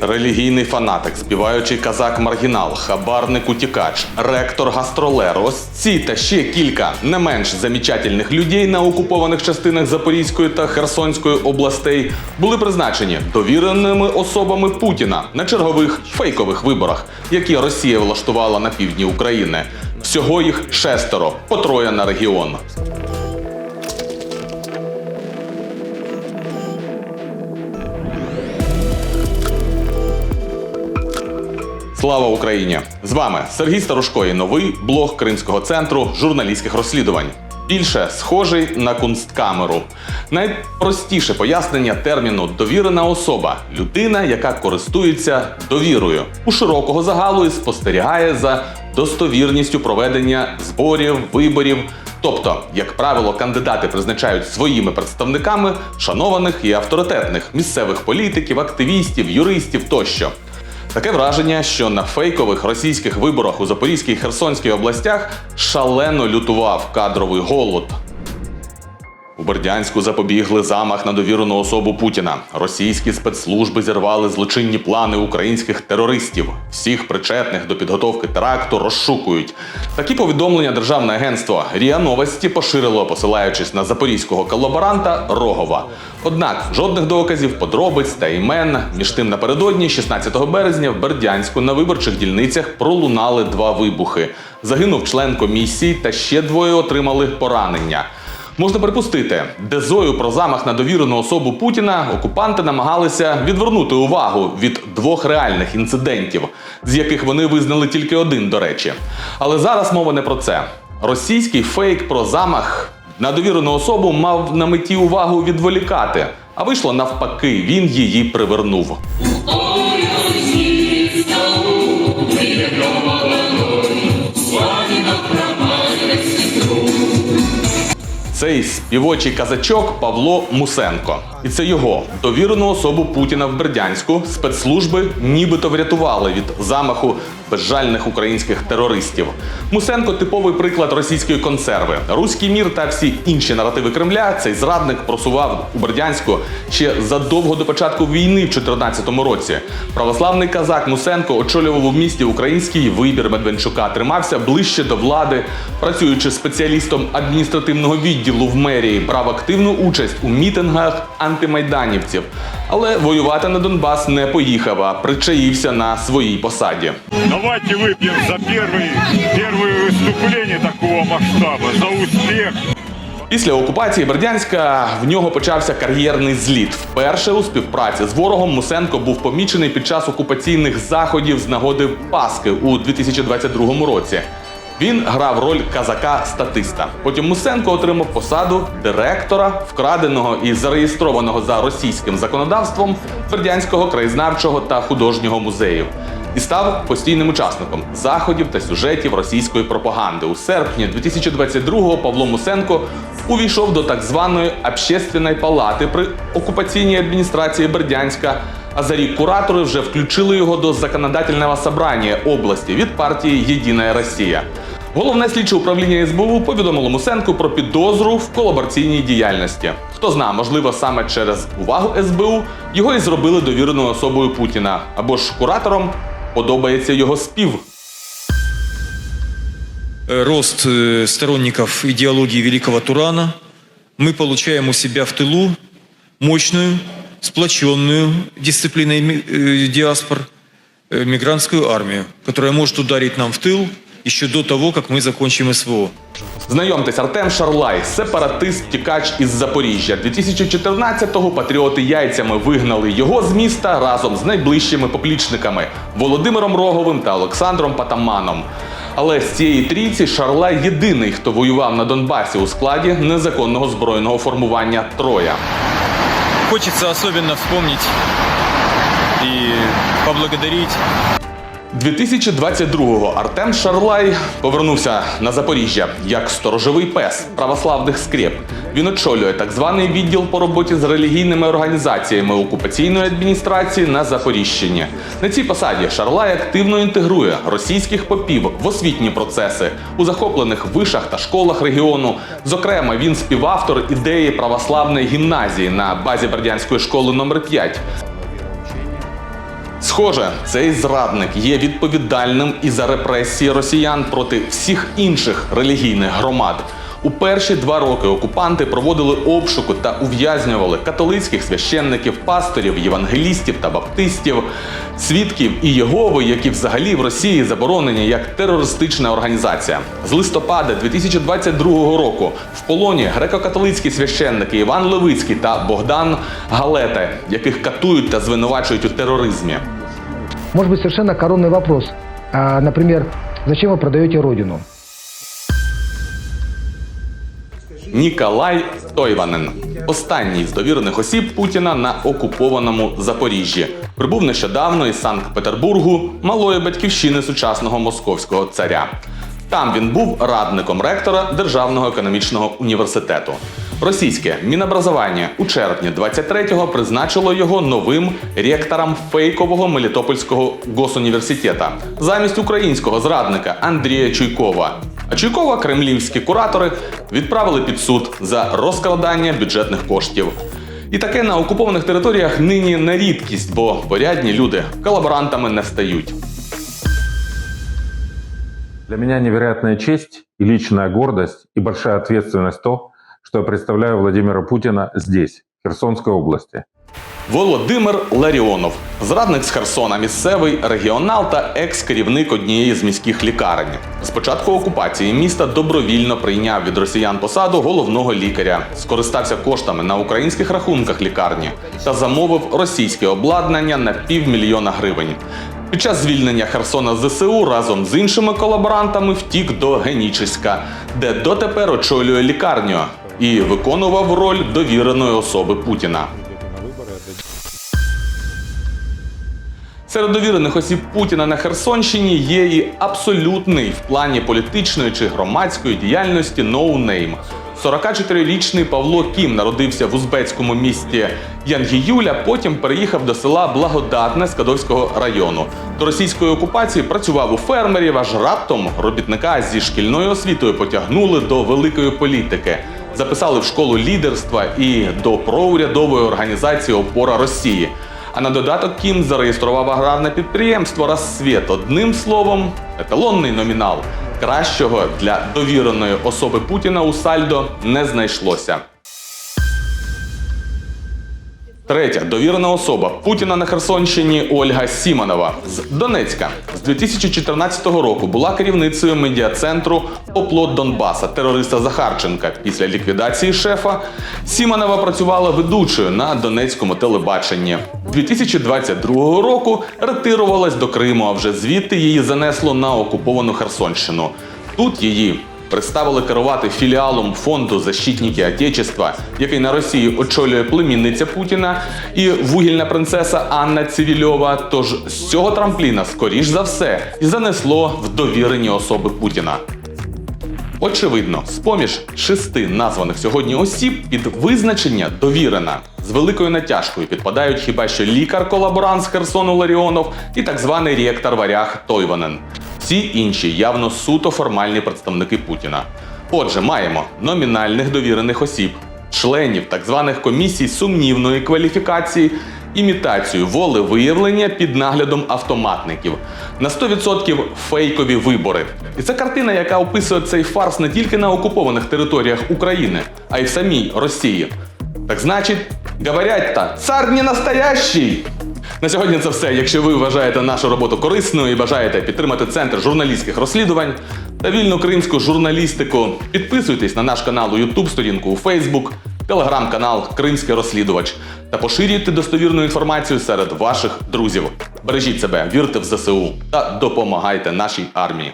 Релігійний фанатик, співаючий казак маргінал, хабарник утікач, ректор гастролер. Ось ці та ще кілька не менш замічательних людей на окупованих частинах Запорізької та Херсонської областей були призначені довіреними особами Путіна на чергових фейкових виборах, які Росія влаштувала на півдні України. Всього їх шестеро, по троє на регіон. Слава Україні! З вами Сергій Старушко і новий блог Кримського центру журналістських розслідувань. Більше схожий на кунсткамеру. Найпростіше пояснення терміну довірена особа людина, яка користується довірою у широкого загалу і спостерігає за достовірністю проведення зборів, виборів. Тобто, як правило, кандидати призначають своїми представниками шанованих і авторитетних місцевих політиків, активістів, юристів тощо. Таке враження, що на фейкових російських виборах у Запорізькій і Херсонській областях шалено лютував кадровий голод. У Бердянську запобігли замах на довірену особу Путіна. Російські спецслужби зірвали злочинні плани українських терористів. Всіх причетних до підготовки теракту розшукують. Такі повідомлення Державне агентство РІА Новості поширило, посилаючись на запорізького колаборанта Рогова. Однак жодних доказів, подробиць та імен. Між тим напередодні, 16 березня, в Бердянську на виборчих дільницях пролунали два вибухи. Загинув член комісії, та ще двоє отримали поранення. Можна припустити, дезою про замах на довірену особу Путіна окупанти намагалися відвернути увагу від двох реальних інцидентів, з яких вони визнали тільки один, до речі. Але зараз мова не про це. Російський фейк про замах на довірену особу мав на меті увагу відволікати, а вийшло навпаки, він її привернув. Цей співочий казачок Павло Мусенко. І це його довірену особу Путіна в Бердянську спецслужби нібито врятували від замаху безжальних українських терористів. Мусенко типовий приклад російської консерви. Руський мір та всі інші наративи Кремля цей зрадник просував у Бердянську ще задовго до початку війни в 2014 році. Православний казак Мусенко очолював у місті український вибір Медведчука, тримався ближче до влади, працюючи спеціалістом адміністративного відділу в мерії, брав активну участь у мітингах антимайданівців. Але воювати на Донбас не поїхав, а причаївся на своїй посаді. Давайте выпьем за первый, первое выступление такого масштаба, за успех. Після окупації Бердянська в нього почався кар'єрний зліт. Вперше у співпраці з ворогом Мусенко був помічений під час окупаційних заходів з нагоди Паски у 2022 році. Він грав роль казака-статиста. Потім Мусенко отримав посаду директора вкраденого і зареєстрованого за російським законодавством Бердянського краєзнавчого та художнього музею. І став постійним учасником заходів та сюжетів російської пропаганди. У серпні 2022-го Павло Мусенко увійшов до так званої общественної палати при окупаційній адміністрації Бердянська. А за рік куратори вже включили його до законодательного собрання області від партії Єдина Росія. Головне слідче управління СБУ повідомило Мусенку про підозру в колабораційній діяльності. Хто зна, можливо, саме через увагу СБУ його і зробили довіреною особою Путіна. Або ж кураторам подобається його спів. э, рост э, сторонников идеологии Великого Турана, мы получаем у себя в тылу мощную, сплоченную дисциплиной ми- э, диаспор э, мигрантскую армию, которая может ударить нам в тыл еще до того, как мы закончим СВО. Знайомтесь, Артем Шарлай, сепаратист, тікач із Запоріжжя. 2014-го патріоти яйцями вигнали його з міста разом з найближчими поплічниками Володимиром Роговим та Олександром Патаманом. Але з цієї трійці Шарлай єдиний, хто воював на Донбасі у складі незаконного збройного формування Троя. Хочется особенно вспомнить и поблагодарить 2022-го Артем Шарлай повернувся на Запоріжжя як сторожовий пес православних скреп. Він очолює так званий відділ по роботі з релігійними організаціями окупаційної адміністрації на Запоріжчині. На цій посаді Шарлай активно інтегрує російських попів в освітні процеси у захоплених вишах та школах регіону. Зокрема, він співавтор ідеї православної гімназії на базі Бердянської школи номер 5 Схоже, цей зрадник є відповідальним і за репресії росіян проти всіх інших релігійних громад. У перші два роки окупанти проводили обшуку та ув'язнювали католицьких священників, пасторів, євангелістів та баптистів, свідків і Єгови, які взагалі в Росії заборонені як терористична організація. З листопада 2022 року в полоні греко-католицькі священники Іван Левицький та Богдан Галета, яких катують та звинувачують у тероризмі. Может быть совершенно коронный вопрос. А, например, зачем вы продаете родину? Ніколай Тойванен, останній з довірених осіб Путіна на окупованому Запоріжжі, прибув нещодавно із Санкт-Петербургу, малої батьківщини сучасного московського царя. Там він був радником ректора Державного економічного університету. Російське Мінобразування у червні 23-го призначило його новим ректором фейкового Мелітопольського госуніверситета замість українського зрадника Андрія Чуйкова. А Чуйкова кремлівські куратори відправили під суд за розкрадання бюджетних коштів. І таке на окупованих територіях нині не рідкість, бо порядні люди колаборантами не стають. Для меня невероятная честь и личная гордость и большая ответственность то, что я представляю Владимира Путина здесь, в Херсонской области. Володимир Ларіонов, зрадник з Херсона, місцевий регіонал та екс-керівник однієї з міських лікарень. З початку окупації міста добровільно прийняв від росіян посаду головного лікаря, скористався коштами на українських рахунках лікарні та замовив російське обладнання на півмільйона гривень. Під час звільнення Херсона з ЗСУ разом з іншими колаборантами втік до Генічеська, де дотепер очолює лікарню і виконував роль довіреної особи Путіна. Серед довірених осіб Путіна на Херсонщині є і абсолютний в плані політичної чи громадської діяльності ноунейм. 44-річний Павло Кім народився в узбецькому місті Янгіюля, потім переїхав до села Благодатне Скадовського району. До російської окупації працював у фермерів, аж раптом робітника зі шкільною освітою потягнули до великої політики. Записали в школу лідерства і до проурядової організації Опора Росії. А на додаток Кім зареєстрував аграрне підприємство Розсвіт. Одним словом, еталонний номінал. Кращого для довіреної особи Путіна у Сальдо не знайшлося. Третя довірена особа Путіна на Херсонщині Ольга Сімонова з Донецька з 2014 року була керівницею медіа-центру Оплот Донбаса терориста Захарченка. Після ліквідації шефа Сімонова працювала ведучою на донецькому телебаченні. 2022 року ретирувалась до Криму, а вже звідти її занесло на окуповану Херсонщину. Тут її представили керувати філіалом фонду Защитники Отечества, який на Росії очолює племінниця Путіна і вугільна принцеса Анна Цивільова. Тож з цього трампліна, скоріш за все, і занесло в довірені особи Путіна. Очевидно, з-поміж шести названих сьогодні осіб під визначення довірена з великою натяжкою підпадають хіба що лікар-колаборант з Херсону Ларіонов і так званий ректор Варяг Тойванен. Всі інші явно суто формальні представники Путіна. Отже, маємо номінальних довірених осіб, членів так званих комісій сумнівної кваліфікації, імітацію волевиявлення під наглядом автоматників. На 100% фейкові вибори. І це картина, яка описує цей фарс не тільки на окупованих територіях України, а й в самій Росії. Так значить, говорять-то, цар не настоящий! На сьогодні це все. Якщо ви вважаєте нашу роботу корисною і бажаєте підтримати центр журналістських розслідувань та вільну кримську журналістику, підписуйтесь на наш канал у YouTube, сторінку у Facebook, телеграм-канал Кримський розслідувач та поширюйте достовірну інформацію серед ваших друзів. Бережіть себе, вірте в ЗСУ та допомагайте нашій армії.